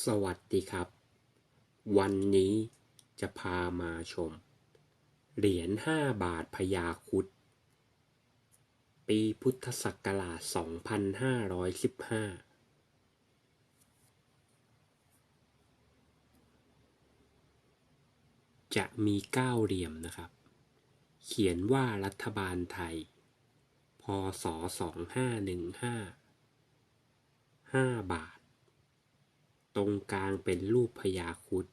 สวัสดีครับ วันนี้จะพามาชม เหรียญห้าบาทพญาคุด ปีพุทธศักราช 2515 จะมีเก้าเหลี่ยมนะครับ เขียนว่ารัฐบาลไทย พศ 2515 5 บาท ตรงกลางเป็นรูปพญาครุด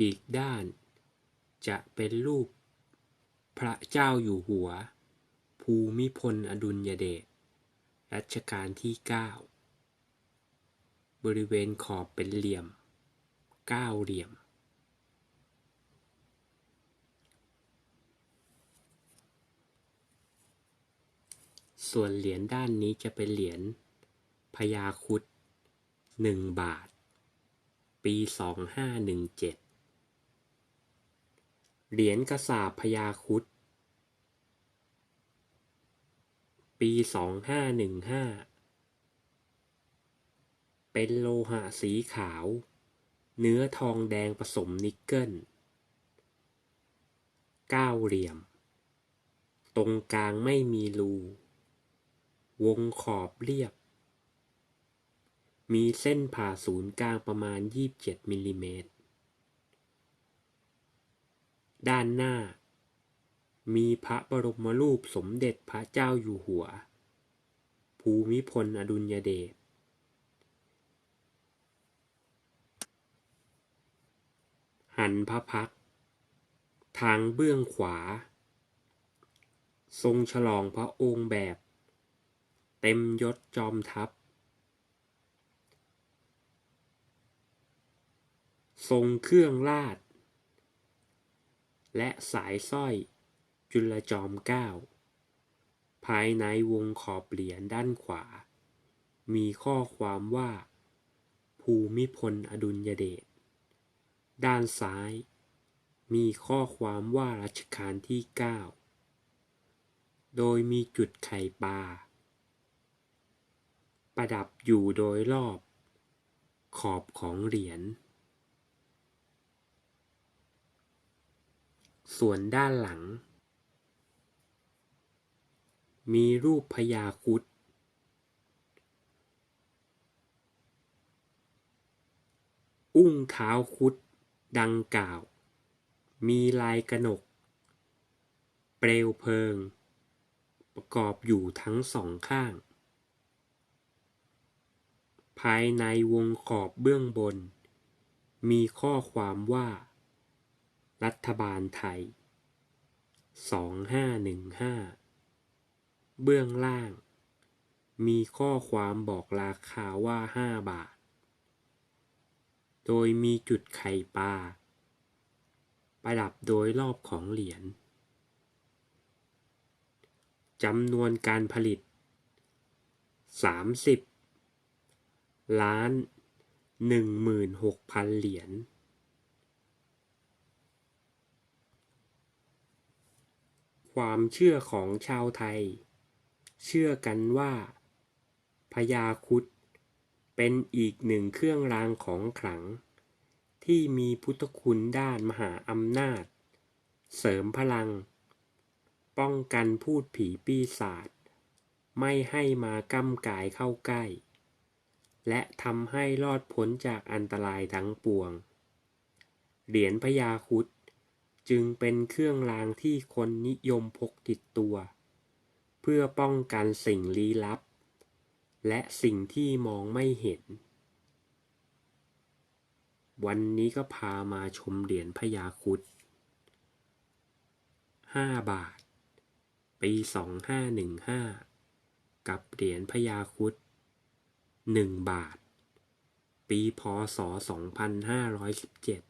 อีกด้านจะเป็นรูปพระเจ้าอยู่หัว ภูมิพลอดุลยเดชรัชกาลที่ 9 บริเวณขอบเป็นเหลี่ยมเก้าเหลี่ยม ส่วนเหรียญด้านนี้จะเป็นเหรียญ ญาครุดหนึ่งบาท ปีสองห้าหนึ่งเจ็ดเหรียญกระสาบพญาครุดปีสองห้าหนึ่งห้าเป็นโลหะสีขาว เนื้อทองแดงผสมนิกเกิลเก้าเหลี่ยม ตรงกลางไม่มีรู วงขอบเรียบ มีเส้นผ่าศูนย์กลางประมาณ 27มิลลิเมตร ด้านหน้า มีพระบรมรูปสมเด็จพระเจ้าอยู่หัว ภูมิพลอดุลยเดช หันพระพัก ทางเบื้องขวา ทรงฉลองพระองค์แบบ เต็มยศจอมทัพ ทรงเครื่องราชและสายสร้อยจุลจอมเกล้าภายในวงขอบเหรียญด้านขวา มีข้อความว่า ภูมิพลอดุลยเดช ด้านซ้าย มีข้อความว่ารัชกาลที่ 9 โดยมีจุดไข่ปลา ประดับอยู่โดยรอบ ขอบของเหรียญ ส่วนด้านหลัง มีรูปพญาคุดอุ้งเท้าคุดดังกล่าว มีลายกระหนก เปลวเพลิง ประกอบอยู่ทั้งสองข้าง ภายในวงขอบเบื้องบน มีข้อความว่า รัฐบาลไทย 2515 เบื้องล่าง มีข้อความบอกราคาว่า 5 บาท โดยมีจุดไข่ปลา ประดับโดยรอบของเหรียญจำนวนการผลิต 30 ล้าน 16,000 เหรียญ ความเชื่อของชาวไทย เชื่อกันว่าพญาคุดเป็นอีกหนึ่งเครื่องรางของขลัง ที่มีพุทธคุณด้านมหาอำนาจ เสริมพลัง ป้องกันพูดผีปีศาจไม่ให้มาก้ำกายเข้าใกล้ และทำให้รอดพ้นจากอันตรายทั้งปวง เหรียญพญาคุด จึงเป็นเครื่องรางที่คนนิยมพกติดตัว เพื่อป้องกันสิ่งลี้ลับ และสิ่งที่มองไม่เห็น วันนี้ก็พามาชมเหรียญพญาคุด5บาท ปี2515กับเหรียญพญาคุด1บาท ปีพศ2517